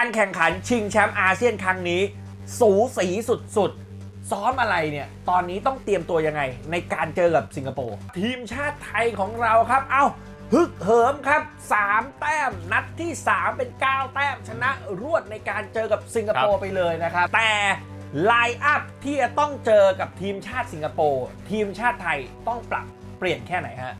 การแข่งขันชิงแชมป์อาเซียนครั้งนี้ สูสีสุดๆ ซ้อมอะไรเนี่ย ตอนนี้ต้องเตรียมตัวยังไง ในการเจอกับสิงคโปร์ ทีมชาติไทยของเราครับ เอ้าฮึกเหิมครับ 3 แต้มนัดที่ 3 เป็น 9 แต้มชนะรวดในการเจอกับสิงคโปร์ไปเลยนะครับ แต่ไลน์อัพที่จะต้องเจอกับทีมชาติสิงคโปร์ทีมชาติไทยต้องปรับเปลี่ยนแค่ไหนฮะ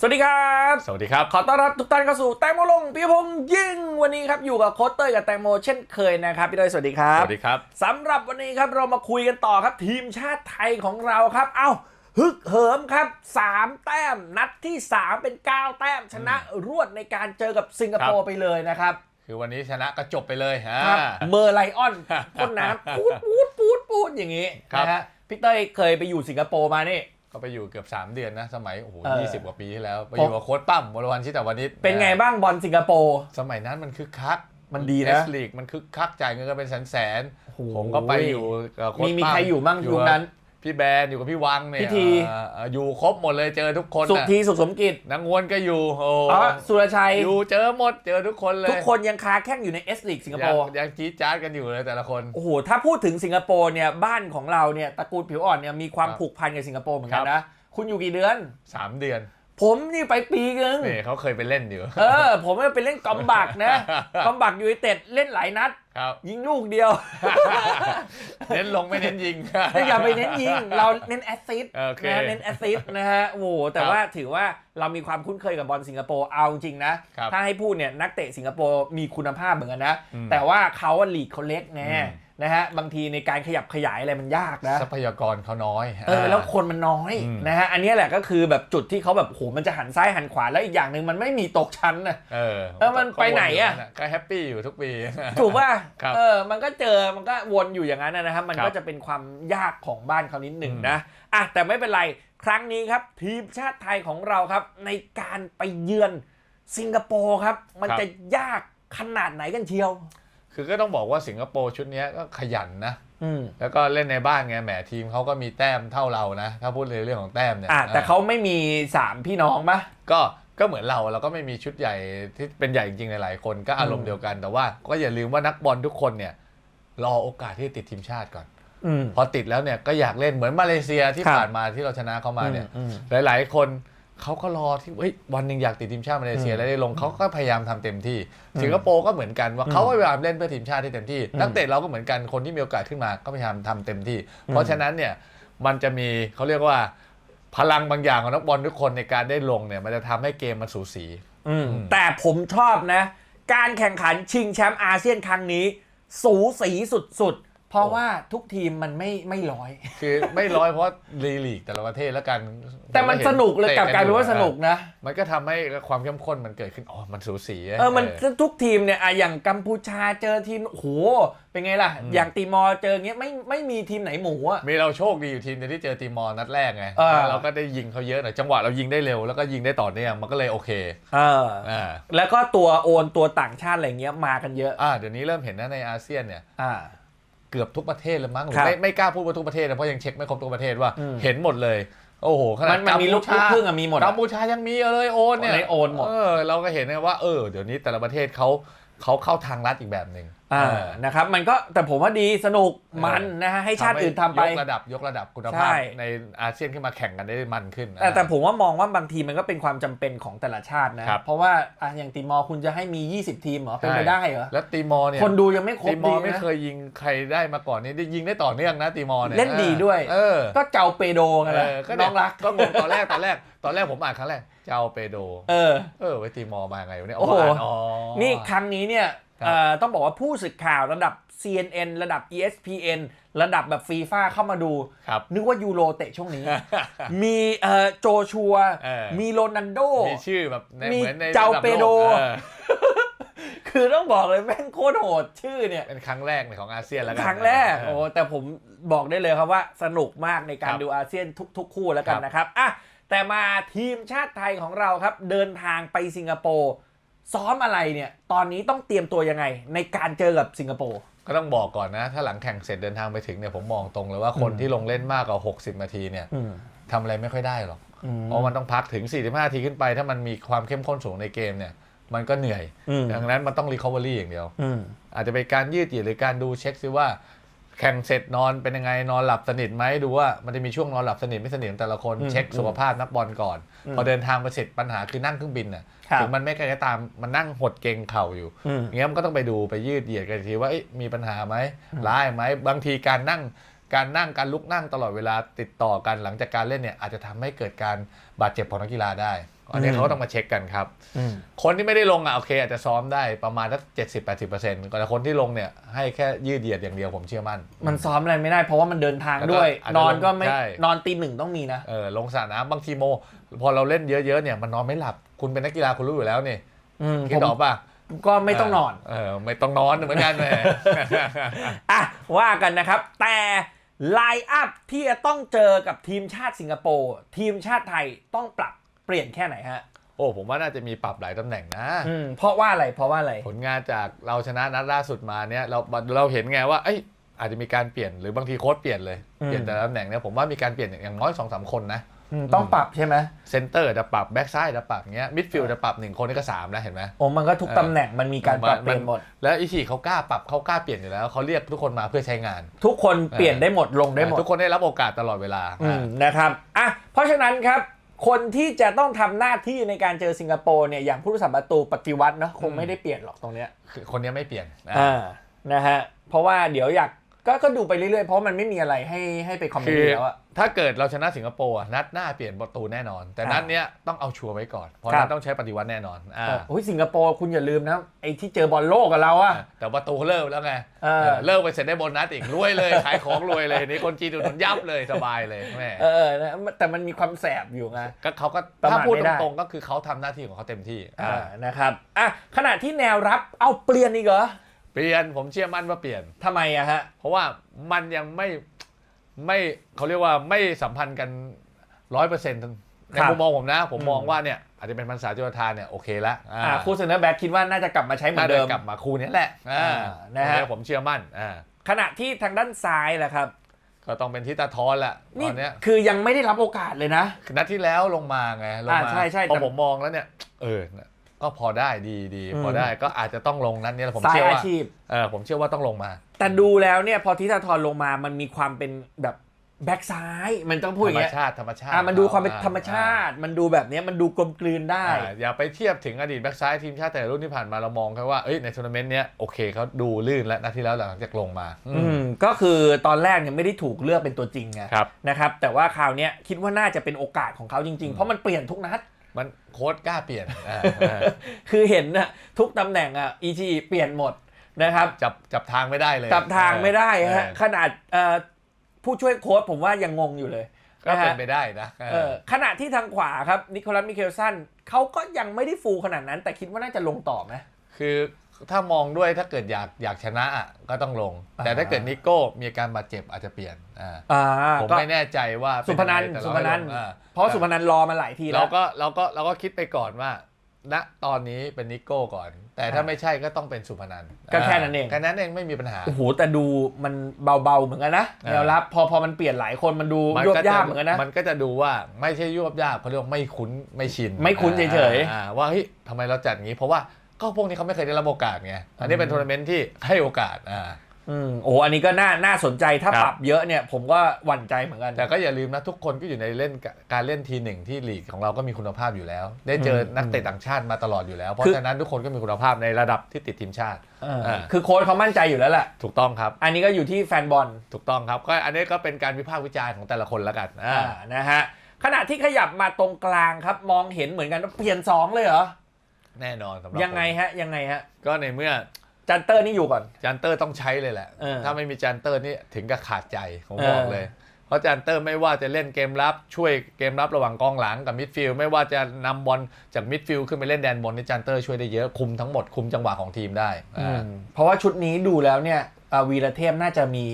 สวัสดีครับ สวัสดีครับ ขอต้อนรับทุกท่านเข้าสู่แตงโมลงปีพงษ์ยิ่งวันนี้ครับอยู่กับโค้ชเต้ยกับแตงโมเช่นเคยนะครับพี่เต้ยสวัสดีครัสบวัสดีครับสำหรับวันนี้ครับเรามาคุยกันต่อครับทีมชาติไทยของเราครับ เอ้าฮึกเหิมครับ 3 แต้มนัดที่ 3 เป็น 9 แต้มชนะรวดในการเจอกับสิงคโปร์ครับไปเลยนะครับคือวันนี้ชนะก็จบไปเลยฮะครับเมอร์ไลออนพ่นน้ำปูดปูดปูดปูดอย่างนี้ครับนะฮะพี่เต้ยเคยไปอยู่สิงคโปร์มานี่ ก็ไปอยู่เกือบ 3 เดือนนะ สมัยโอ้โหเออ ยี่สิบกว่าปีที่แล้ว ไปอยู่กับโค้ชปั้มวรวันชิตวานิชเป็นไงบ้างบอลสิงคโปร์ สมัยนั้นมันคึกคักมันดีนะ เอสลีกมันคึกคักจ่ายเงินกันเป็นแสนแสนๆโอ้โหผมก็ไปอยู่กับโค้ชมีมีปั้ใครอยู่บ้างกับยุคนั้น พี่แบนอยู่กับพี่วังเนี่ยพี่ที เอ่ออยู่ครบหมดเลยเจอทุกคนสุน่ะธีสุขสมกิจนางงวนก็อยู่โอ้อ๋อสุรชัย อยู่เจอหมดเจอทุกคนเลยทุกคนยังค้าแข่งอยู่ในเอสลีกสิงคโปยังร์ยังจี๊ดจ๊าดกันอยู่เลยแต่ละคน โอ้โห ถ้าพูดถึงสิงคโปร์เนี่ย บ้านของเราเนี่ย ตระกูลผิวอ่อนเนี่ย มีความครับผูกพันกับสิงคโปร์เหมือนกันครับ นะ คุณอยู่กี่เดือน3เดือนผมนี่ไปปีนึง นี่เขาเคยไปเล่นอยู่ เออ ผมไปเล่นกอมบักนะ กอมบักยูไนเต็ดเล่นหลายนัด ครับยิงลูกเดียว เน้นลงไม่เน้นยิงอย่าไปเน้นยิง เราเน้นแอสซิสต์โอเคนะเน้นแอสซิสต์นะฮะโอ้โหแต่ครับว่าถือว่าเรามีความคุ้นเคยกับบอลสิงคโปร์เอาจริงนะครับถ้าให้พูดเนี่ยนักเตะสิงคโปร์มีคุณภาพเหมือนกันนะอืมแต่ว่าเขาอะลีกเขาเล็กไงอืมนะฮะบางทีในการขยับขยายอะไรมันยากนะทรัพยากรเขาน้อยเออแล้วคนมันน้อยอืมนะฮะอันเนี้ยแหละก็คือแบบจุดที่เขาแบบโหมันจะหันซ้ายหันขวาแล้วอีกอย่างหนึ่งมันไม่มีตกชั้นนะเออเออมันไปไหนอะก็แฮปปี้อยู่ทุกปีถูกป่ะครับเออมันก็เจอมันก็วนอยู่อย่างนั้นนะครับ มันครับก็จะเป็นความยากของบ้านเขานิดหนึ่งอืมนะอะแต่ไม่เป็นไรครั้งนี้ครับ ทีมชาติไทยของเราครับ ในการไปเยือนสิงคโปร์ครับ มันจะยากขนาดไหนกันเชียว คือก็ต้องบอกว่าสิงคโปร์ชุดเนี้ยก็ขยันนะอืมแล้วก็เล่นในบ้านไงแหมทีมเขาก็มีแต้มเท่าเรานะ ถ้าพูดในเรื่องของแต้มเนี่ยอะแต่ออเขาไม่มีสามพี่น้องปะก็ ก็เหมือนเราเราก็ไม่มีชุดใหญ่ที่เป็นใหญ่จริงๆหลายๆคนก็อารมอืณ์มเดียวกันแต่ว่าก็อย่าลืมว่านักบอลทุกคนเนี่ย รอโอกาสที่จะติดทีมชาติก่อนอืมพอติดแล้วเนี่ยก็อยากเล่นเหมือนมาเลเซียที่ครับผ่านมาที่เราชนะเขามาเนี่ยอืมหลายๆ คนเขาก็รอที่เฮ้ยวันหนึ่งอยากติดทีมชาติมาเลเซียอืมแล้วได้ลงเขาก็พยายามทำเต็มที่อืมสิงคโปร์ก็เหมือนกันว่าอืมเขาก็พยายามเล่นเพื่อทีมชาติที่เต็มที่อืมนักเตะเราก็เหมือนกันคนที่มีโอกาสขึ้นมาก็พยายามทำเต็มที่อืมเพราะฉะนั้นเนี่ยมันจะมีเขาเรียกว่า พลังบางอย่างของนักบอลทุกคนในการได้ลงเนี่ย มันจะทำให้เกมมันสูสี อืมอืมแต่ผมชอบนะ การแข่งขันชิงแชมป์อาเซียนครั้งนี้ สูสีสุดๆ เพราะว่าทุกทีมมันไม่ไม่ร้อย คือไม่ร้อยเพราะลีลีกแต่ละประเทศแล้วกันแต่มันสนุกเลยกลับกลายเป็นว่าสนุกนะ มันก็ทำให้ความเข้มข้นมันเกิดขึ้นอ๋อมันสูสีเออมันทุกทีมเนี่ยอะอย่างกัมพูชาเจอทีมโอ้โหเป็นไงล่ะอืมอย่างตีมอร์เจอเงี้ยไม่ไม่มีทีมไหนหมูอะมีเราโชคดีอยู่ทีมเดียวที่เจอตีมอร์นัดแรกไงเออเราก็ได้ยิงเขาเยอะหน่อยจังหวะเรายิงได้เร็วแล้วก็ยิงได้ต่อเนื่องมันก็เลยโอเคเอออ่าแล้วก็ตัวโอนตัวต่างชาติอะไรเงี้ยมากันเยอะอ่าเดี๋ยวนี้เริ่มเห็นนะในอาเซียนเนี่ยอ่า เกือบทุกประเทศเลยมั้งหรืครัอบไม่ไม่กล้าพูดว่าทุกประเทศนะเพราะยังเช็คไม่ครบทุกประเทศว่าอืมเห็นหมดเลย โอ้โหขนามัดนมันมีลูกกัลูกพูชาครึ่งอะมีหมดกัอะมพูชายังมีเลยโอนเนี่ยในโอนหมดเออเราก็เห็นนะว่าเออเดี๋ยวนี้แต่ละประเทศเขาเขาเข้าทางลัดอีกแบบหนึ่ง อ่าเออนะครับมันก็แต่ผมว่าดีสนุกเออมันนะฮะให้ชาติอื่นทำไปยกระดับยกระดับคุณใช่ภาพในอาเซียนขึ้นมาแข่งกันได้มันขึ้นแต่แต่ผมว่ามองว่าบางทีมันก็เป็นความจำเป็นของแต่ละชาตินะครับเพราะว่าอะอย่างตีมอร์คุณจะให้มี 20 ทีมเหรอเป็นไปได้เหรอแล้วตีมอร์เนี่ยคนดูยังไม่ครบตีมอดีร์ไม่นะเคยยิงใครได้มาก่อนนี่ได้ยิงได้ต่อเนื่องนะตีมอร์เนี่ยเล่นดีด้วยเออก็เจ้าเปโดกันแหละเออก็น้เนี่ยองรักก็งงตอนแรกตอนแรกตอนแรกผมอ่านครั้งแรกเจ้าเปโด เออเออไว้ตีมอร์มาไงวะเนี่ยโอ้โหานอ๋อนี่ครั้งนี้เนี่ยครับเอ่อ ต้องบอกว่าผู้สื่อข่าวระดับ CNN ระดับ ESPN ระดับแบบฟีฟ่าเข้ามาดูครับนึกว่ายูโรเตะช่วงนี้ มีเอ่อโจชัวเออมีโรนันโด มีชื่อแบบในมีเหมือนในเจ้าระดับเปโดโลกเออคือต้องบอกเลยแม่งโคตรโหดชื่อเนี่ย เป็นครั้งแรกในของอาเซียนแล้วกัน ครั้งแรกเอโอ้อแต่ผมบอกได้เลยครับว่าสนุกมากในการครับดูอาเซียนทุก ๆ คู่แล้วกันครับนะครับอะแต่มาทีมชาติไทยของเราครับ เดินทางไปสิงคโปร์ ซ้อมอะไรเนี่ย ตอนนี้ต้องเตรียมตัวยังไง ในการเจอกับสิงคโปร์ก็ต้องบอกก่อนนะ ถ้าหลังแข่งเสร็จเดินทางไปถึงเนี่ยผมมองตรงเลยว่าคนอืมที่ลงเล่นมากกว่า 60 นาทีเนี่ยอืมทำอะไรไม่ค่อยได้หรอกอืมเพราะมันต้องพักถึง 45นาทีขึ้นไป ถ้ามันมีความเข้มข้นสูงในเกมเนี่ย มันก็เหนื่อยอืมดังนั้นมันต้อง recovery อย่างเดียวอืมอาจจะเป็นการยืดเหยียดหรือการดูเช็คซิว่า แข่งเสร็จนอนเป็นยังไงนอนหลับสนิทไหมดูว่ามันจะมีช่วงนอนหลับสนิทไม่สนิทของแต่ละคนอืมเช็คสุขภาพนักบอลก่อนอืมพอเดินทางไปเสร็จปัญหาคือนั่งเครื่องบินน่ะครับถึงมันไม่ไกลก็ตามมันนั่งหดเกรงเข่าอยู่อืมอย่างเงี้ยมันก็ต้องไปดูไปยืดเหยียดกันอีกทีว่าเอ๊ะมีปัญหาไหมร้ายไหมบางทีการนั่งการนั่งการลุกนั่งตลอดเวลาติดต่อกันหลังจากการเล่นเนี่ยอาจจะทำให้เกิดการบาดเจ็บของนักกีฬาได้ อันนี้อืมเขาก็ต้องมาเช็คกันครับอืมคนที่ไม่ได้ลงอะโอเค อาจจะซ้อมได้ประมาณสักเจ็ดสิบแปดสิบเปอร์เซ็นต์แต่คนที่ลงเนี่ยให้แค่ยืดเหยียดอย่างเดียวผมเชื่อมั่น มันซ้อมอะไรไม่ได้เพราะว่ามันเดินทางแล้วก็ด้วยอาจจะนอนก็ไม่ใช่นอนตีหนึ่งต้องมีนะเออลงสระน้ำบางทีโม พอเราเล่นเยอะๆเนี่ยมันนอนไม่หลับคุณเป็นนักกีฬาคุณรู้อยู่แล้วนี่อืมคิผดมออกป่ะก็ไม่ต้องนอน เออไม่ต้องนอนเหมือนกันแหมอะว่ากันนะครับ แต่ไลน์อัพที่จะต้องเจอกับทีมชาติสิงคโปร์ทีมชาติไทยต้องปรับ เปลี่ยนแค่ไหนฮะ โอ้ผมว่าน่าจะมีปรับหลายตำแหน่งนะ อืมเพราะว่าอะไรเพราะว่าอะไร ผลงานจากเราชนะนัดล่าสุดมาเนี่ยเราเราเห็นไงว่าเอ้ยอาจจะมีการเปลี่ยนหรือบางทีโค้ชเปลี่ยนเลยอืม เปลี่ยนแต่ละตำแหน่งเนี่ยผมว่ามีการเปลี่ยนอย่างน้อยสองสามคนนะอืมต้องปรับใช่ไหมเซนเตอร์จะปรับแบ็กซ้ายจะปรับเงี้ยมิดฟิลด์จะปรับหนึ่งคนนี่ก็สามแล้วเห็นไหม โอ้มันก็ทุกเออ ตำแหน่งมันมีการปรับเปลี่ยนหมด แล้วอิชิเขากล้าปรับเขากล้าเปลี่ยนอยู่แล้วเขาเรียกทุกคนมาเพื่อใช้งานทุกคนเปลี่ยนได้หมดลงได้หมด ทุกคนได้รับโอกาสตลอดเวลาอืมนะครับ อะ เพราะฉะนั้นครับ คนที่จะต้องทำหน้าที่ในการเจอสิงคโปร์เนี่ยอย่างผู้รักษาประตูปฏิวัติเนอะคงไม่ได้เปลี่ยนหรอกตรงเนี้ยคือคนนี้ไม่เปลี่ยนอ่าอ่านะฮะเพราะว่าเดี๋ยวอยาก ก็ก็ดูไปเรื่อยๆ เพราะมันไม่มีอะไรให้ให้ไปคอมเมนคืต์อแล้วอะ ถ้าเกิดเราชนะสิงคโปร์อะนัดหน้าเปลี่ยนประตูแน่นอน แต่ครับนัดเนี้ยต้องเอาชัวร์ไว้ก่อน เพราะครับ นัดต้องใช้ปฏิวัติแน่นอนอ่าโอ้ยสิงคโปร์คุณอย่าลืมนะไอ้ที่เจอบอลโลกกับเราอะ แต่ประตูเขาเลิกแล้วไงเออ เออเลิกไปเสร็จได้โบนัสอีกรวยเลยขายของรวยเลยนี่คนจีนอุดหนุนยับเลยสบายเลยแม่เออนะแต่มันมีความแสบอยู่ไง ก็เขาก็ประมาทถ้าพูดไม่ได้ ตรงๆก็คือเขาทำหน้าที่ของเขาเต็มที่อ่า อ่านะครับอะขณะที่แนวรับเอาเปลี่ยนอีกเหรอ เปลี่ยนผมเชื่อมั่นว่าเปลี่ยน ทำไมอะฮะ เพราะว่ามันยังไม่ไม่เขาเรียกว่าไม่สัมพันธ์กันร้อยเปอร์เซ็นต์ในครับมุมมองผมนะผมอืมมองว่าเนี่ยอาจจะเป็นพันษาจุลธานเนี่ยโอเคละอ่าอ่าคู่เซนเตอร์แบ็กคิดว่าน่าจะกลับมาใช้เหมือน่านจะเดิมกลับมาคู่นี้แหละอ่าอ่านะฮะอัผมเชื่อมั่นอ่าขณะที่ทางด้านซ้ายแหละครับ ก็ต้องเป็นทิตาทอนละตนี่อนเนี้ย คือยังไม่ได้รับโอกาสเลยนะคือนัดที่แล้วลงมาไงลงอ่ามาใช่ใช่พอแต่ผมมองแล้วเนี่ย เออ ก็พอได้ดีดีอืมพอได้ก็อาจจะต้องลงนัดนี้แหละผมซ้ายเชื่ออาว่าชีพ เออผมเชื่อว่าต้องลงมา แต่ดูแล้วเนี่ยพอทิตาทรลงมามันมีความเป็นแบบแบ็กซ้ายมันต้องพูดธอรย่างรมเงี้ยชาติธรรมชาติอ่ามันดูความเป็นอ่ธรรมชาติ มันดูแบบเนี้ยมันดูกลมกลืนได้ อ่าอย่าไปเทียบถึงอดีตแบ็กซ้ายทีมชาติแต่ละรุ่นที่ผ่านมาเรามองแค่ว่าเอ้ยในทัวร์นาเมนต์เนี้ยโอเคเขาดูลื่นแล้วนัดที่แล้วหลังจากลงมาอือืมมก็คือตอนแรกเนี่ยไม่ได้ถูกเลือกเป็นตัวจริงไงครับ นะครับแต่ว่าคราวเนี้ยคิดว่าน่าจะเป็นโอกาสของเขาจริง ๆ เพราะมันเปลี่ยนทุกนัด มันโค้ดกล้าเปลี่ยนอ่าอ่าคือเห็นนะทุกตำแหน่งอะอีทีเปลี่ยนหมดนะครับจับจับทางไม่ได้เลยจับทางไม่ได้ฮะเออขนาดเอ่อผู้ช่วยโค้ชผมว่ายังงงอยู่เลยก็เป็นนะไปฮะได้นะเออขณะที่ทางขวาครับนิโคลัสมิเคลสันเขาก็ยังไม่ได้ฟูลขนาดนั้น แต่คิดว่าน่าจะลงต่อไหมคือ ถ้ามองด้วยถ้าเกิดอยากอยากชนะอะก็ต้องลงอ่าแต่ถ้าเกิดนิโก้มีอาการบาดเจ็บอาจจะเปลี่ยนอ่าอ่าผมก็ไม่แน่ใจว่าสุพนันเป็ยังไงแต่สุเราพนันให้ลงอ่าเพราะสุพนันรอมาหลายทีแล้เราวก็เราก็เราก็คิดไปก่อนว่าณตอนนี้เป็นนิโก้ก่อน แต่ถ้าอ่าไม่ใช่ก็ต้องเป็นสุพนันก็แค่นั้นเองแค่นั้นเองไม่มีปัญหาโอ้โหแต่ดูมันเบาๆเหมือนกันนะอ่าแนวรับพอพอมันเปลี่ยนหลายคนมันดูมันยวบก็ยาจะบเหมือนกันนะมันก็จะดูว่าไม่ใช่ยวบยาบเขาเรียกว่าไม่คุ้นไม่ชิน ไม่คุ้นเฉยๆอ่าว่าเฮ้ยทำไมเราจัดอย่างนี้เพราะว่า ก็พวกนี้เขาไม่เคยได้รับโอกาสไงอันนี้เป็นทัวร์นาเมนต์ที่ให้โอกาสอ่าอืมโอ้โหอันนี้ก็น่าน่าสนใจถ้าครับปรับเยอะเนี่ย ผมก็หวั่นใจเหมือนกัน แต่ก็อย่าลืมนะทุกคนก็อยู่ในเล่นการเล่นทีหนึ่งที่ลีกของเราก็มีคุณภาพอยู่แล้ว ได้เจออมนักเตะต่างชาติมาตลอดอยู่แล้ว เพราะคือฉะนั้นทุกคนก็มีคุณภาพในระดับที่ติดทีมชาติเอออ่าคือโค้ชเขามั่นใจอยู่แล้วแหละถูกต้องครับ อันนี้ก็อยู่ที่แฟนบอลถูกต้องครับก็อันนี้ก็เป็นการวิพากษ์วิจารณ์ของแต่ละคนแล้วกันอ่าอ่านะฮะขณะที่ขยับมาตรงกลางครับมองเห็นเหมือนกันว่าเปลี่ยนสองเลยเหรอ แน่นอนสำหรับยังไงผมฮะยังไงฮะก็ในเมื่อจันเตอร์นี่อยู่ก่อน จันเตอร์ต้องใช้เลยแหละ เออถ้าไม่มีจันเตอร์นี่ถึงกับขาดใจผมเออ บอกเลย เพราะจันเตอร์ไม่ว่าจะเล่นเกมรับช่วยเกมรับระหว่างกองหลังกับมิดฟิลด์ไม่ว่าจะนำบอลจากมิดฟิลด์ขึ้นไปเล่นแดนบนนี่จันเตอร์ช่วยได้เยอะคุมทั้งหมดคุมจังหวะของทีมได้อ่าเพราะว่าชุดนี้ดูแล้วเนี่ยอ่าวีระเทพน่าจะมี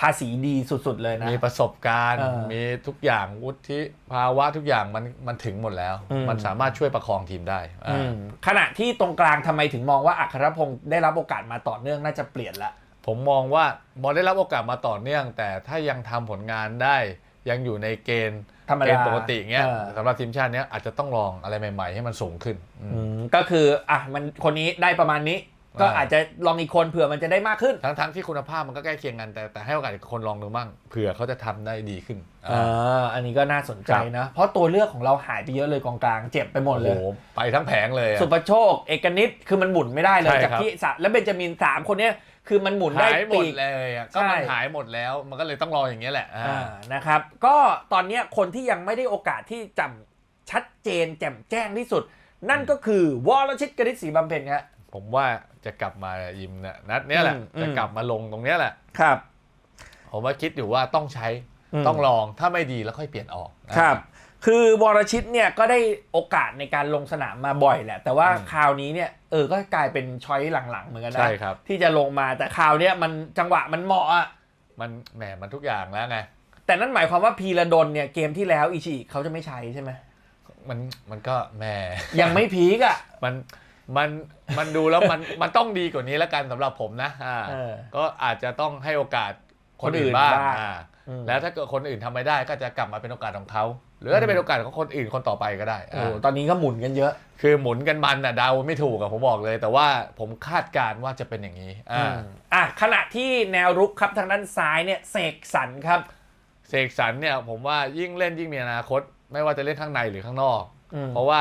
ภาษีดีสุดๆเลยนะ มีประสบการณ์ เออมีทุกอย่างวุฒิภาวะทุกอย่างมันมันถึงหมดแล้ว อืม มันสามารถช่วยประคองทีมได้อือ่ามขณะที่ตรงกลางทำไมถึงมองว่าอัครพงศ์ได้รับโอกาสมาต่อเนื่องน่าจะเปลี่ยนละ ผมมองว่าบอลได้รับโอกาสมาต่อเนื่อง แต่ถ้ายังทำผลงานได้ ยังอยู่ในเกณฑ์ธรรมดาเกมปกติอย่างเงี้ยเออ สำหรับทีมชาติเนี้ยอาจจะต้องลองอะไรใหม่ ๆ ให้มันสูงขึ้นอืมอืมก็คืออะมันคนนี้ได้ประมาณนี้ ก็อ่าอาจจะลองอีกคนเผื่อมันจะได้มากขึ้น ทั้งๆที่คุณภาพมันก็ใกล้เคียงกันแต่แต่ให้โอกาสคนลองดูบ้างเผื่อเขาจะทำได้ดีขึ้นอ่าอันนี้ก็น่าสนใจครับนะ เพราะตัวเลือกของเราหายไปเยอะเลยกองกลางเจ็บไปหมดโอ้เลโหย ไปทั้งแผงเลยอะ สุประโชค เอกนิตคือมันหมุนไม่ได้เลยใช่จากครับ ที่สะแล้วเบนจามินสามคนเนี้ยคือมันหมุนได้หายหมปีดก เลยอะก็ใช่มันหายหมดแล้วมันก็เลยต้องรออย่างเงี้ยแหละอ่า อ่านะครับ ก็ตอนเนี้ยคนที่ยังไม่ได้โอกาสที่จำชัดเจนแจ่มแจ้งที่สุด นั่นก็คือวรชิตกฤษศรีบำเพ็ญครับผมว่า จะกลับมายิมเนี่ยนัดเนี้ยแหละอืมอืมจะกลับมาลงตรงเนี้ยแหละครับ ผมว่าคิดอยู่ว่าต้องใช้อืมต้องลองถ้าไม่ดีแล้วค่อยเปลี่ยนออกครับ คือวรชิตเนี่ยก็ได้โอกาสในการลงสนามมาบ่อยแหละ แต่ว่าอืมคราวนี้เนี่ยเออก็กลายเป็นช้อยหลังๆเหมือนกันนะใช่ครับที่จะลงมาแต่คราวเนี้ยมันจังหวะมันเหมาะอะมันแหมมันทุกอย่างแล้วไงแต่นั่นหมายความว่าพีระดนเนี่ยเกมที่แล้วอิชิอิเขาจะไม่ใช้ใช่ไหมมันมันก็แหมยังไม่พีกอะมัน มันมันดูแล้วมันมันต้องดีกว่านี้แล้วกันสำหรับผมนะอ่าเออ ก็อาจจะต้องให้โอกาสคนคนอื่อื่นนบ้างบ้าง อ่าอืมแล้วถ้าเกิดคนอื่นทำไม่ได้ก็จะกลับมาเป็นโอกาสของเขาหรืออาจจะเป็นโอกาสของคนอื่นคนต่อไปก็ได้โอ้อ่าตอนนี้ก็หมุนกันเยอะ คือหมุนกันมันอะเดาไม่ถูกอะผมบอกเลย แต่ว่าผมคาดการณ์ว่าจะเป็นอย่างนี้อ่า อะขณะที่แนวรุกครับทางด้านซ้ายเนี่ยเสกสรรครับ เสกสรรเนี่ยผมว่ายิ่งเล่นยิ่งมีอนาคต ไม่ว่าจะเล่นข้างในหรือข้างนอก อืม เพราะว่า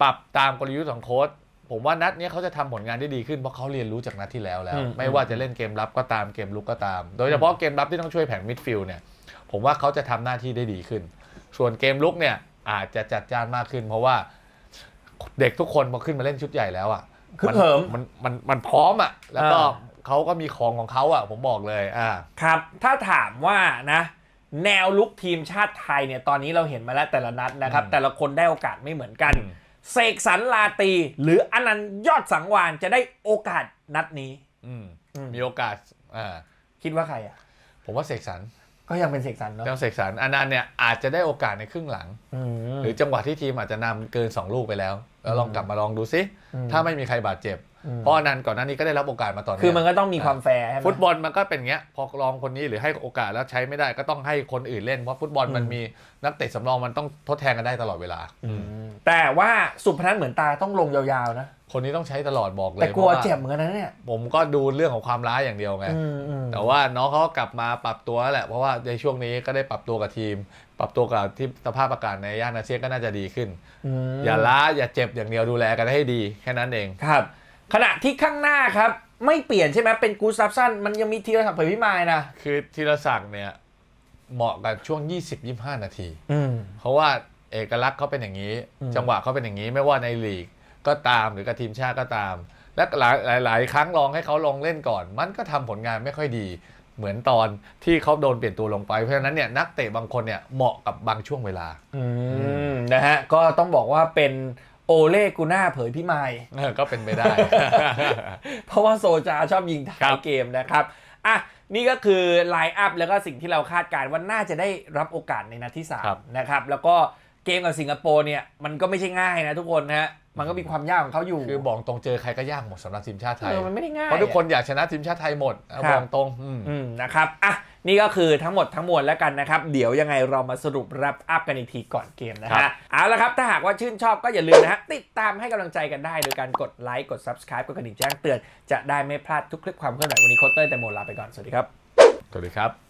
ปรับตามกลยุทธ์ของโค้ช ผมว่านัดเนี้ยเขาจะทำผลงานได้ดีขึ้นเพราะเขาเรียนรู้จากนัดที่แล้วแล้วอืมไม่ว่าจะเล่นเกมรับก็ตามเกมลุกก็ตาม โดยเฉพาะเกมรับที่ต้องช่วยแผงมิดฟิลด์เนี่ยผมว่าเขาจะทำหน้าที่ได้ดีขึ้น ส่วนเกมลุกเนี่ยอาจจะจัดจ้านมากขึ้น เพราะว่าเด็กทุกคนพอขึ้นมาเล่นชุดใหญ่แล้วอะคึกเหิมมันมันมันพร้อมอะแล้วก็อ่าเขาก็มีของของเขาอะผมบอกเลยอ่าครับถ้าถามว่านะแนวลุกทีมชาติไทยเนี่ยตอนนี้เราเห็นมาแล้วแต่ละนัดนะครับอืมแต่ละคนได้โอกาสไม่เหมือนกันอืม เสกสรรลาตรีหรืออนันต์ยอดสังวานจะได้โอกาสนัดนี้ อืมอืมมีโอกาสอ่าคิดว่าใครอะ ผมว่าเสกสรรก็ยังเป็นเสกสรรเนาะเจ้าเสกสรรอันนั้นเนี่ยอาจจะได้โอกาสในครึ่งหลัง อืม หรือจังหวะที่ทีมอาจจะนำเกิน 2 ลูกไปแล้ว แล้วลองกลับมาลองดูซิ อืม ถ้าไม่มีใครบาดเจ็บอืม เพราะอนันต์ก่อนหน้านี้ก็ได้รับโอกาสมาต่อเนื่องคือมันก็ต้องมีความแฟร์ใช่ไหมฟุตบอลมันก็เป็นอย่างเงี้ยพอลองคนนี้หรือให้โอกาสแล้วใช้ไม่ได้ก็ต้องให้คนอื่นเล่นเพราะฟุตบอลมันอืมมีนักเตะสำรองมันต้องทดแทนกันได้ตลอดเวลาอืมแต่ว่าสุพนัทเหมือนตาต้องลงยาวๆนะคนนี้ต้องใช้ตลอดบอกเลยแต่กลัวพราะาเจ็บเหมือนกันนะเนี่ยผมก็ดูเรื่องของความร้ายอย่างเดียวไงอืมอืมแต่ว่าน้องเขาก็กลับมาปรับตัวแล้วแหละเพราะว่าในช่วงนี้ก็ได้ปรับตัวกับทีม ปรับตัวกับที่สภาพอากาศในย่านอาเซียนก็น่าจะดีขึ้นมอย่าล้าอย่าเจ็บอย่างเดียวดูแลกันให้ดีแค่นั้นเองครับ ขณะที่ข้างหน้าครับ ไม่เปลี่ยนใช่ไหมเป็นกูซับสั้นมันยังมีธีรศักดิ์เผยพิมายนะ คือธีรศักดิ์เนี่ยเหมาะกับช่วง 20-25 นาที อืม เพราะว่าเอกลักษณ์เขาเป็นอย่างนี้ อืม จังหวะเขาเป็นอย่างนี้ไม่ว่าในลีกก็ตามหรือกับทีมชาติก็ตาม และหลายหลายหลายครั้งลองให้เขาลองเล่นก่อน มันก็ทำผลงานไม่ค่อยดี เหมือนตอนที่เขาโดนเปลี่ยนตัวลงไปเพราะฉะนั้นเนี่ยนักเตะบางคนเนี่ยเหมาะกับบางช่วงเวลา อืมนะฮะก็ต้องบอกว่าเป็น โอเล่กูน่าเผยพิมายเออก็เป็นไปได้ เพราะว่าโซจาชอบยิงครัท้ายบเกมนะครับอะนี่ก็คือไลน์อัพแล้วก็สิ่งที่เราคาดการณ์ว่าน่าจะได้รับโอกาสในนัดที่ครับ3นะครับแล้วก็เกมกับสิงคโปร์เนี่ยมันก็ไม่ใช่ง่ายนะทุกคนนะฮะ มันก็มีความยากของเขาอยู่ คือบอกตรงเจอใครก็ยากหมดสำหรับทีมชาติไทเอยอมันไม่ได้ง่ายเพราะทุกคนอยากชนะทีมชาติไทยหมดเอาครับบอกตรงอืมอืมนะครับอะนี่ก็คือทั้งหมดทั้งมวลแล้วกันนะครับ เดี๋ยวยังไงเรามาสรุปรับอัพกันอีกทีก่อนเกมนะครัฮะบเอาละครับถ้าหากว่าชื่นชอบก็อย่าลืมนะฮะติดตามให้กำลังใจกันได้ โดยการกดไลค์กด subscribe กดกระดิ่งแจ้งเตือน จะได้ไม่พลาดทุกคลิปความเคลื่อนไหววันนี้โคชเตอร์แต่โมลาไปก่อนสวัสดีครับสวัสดีครับ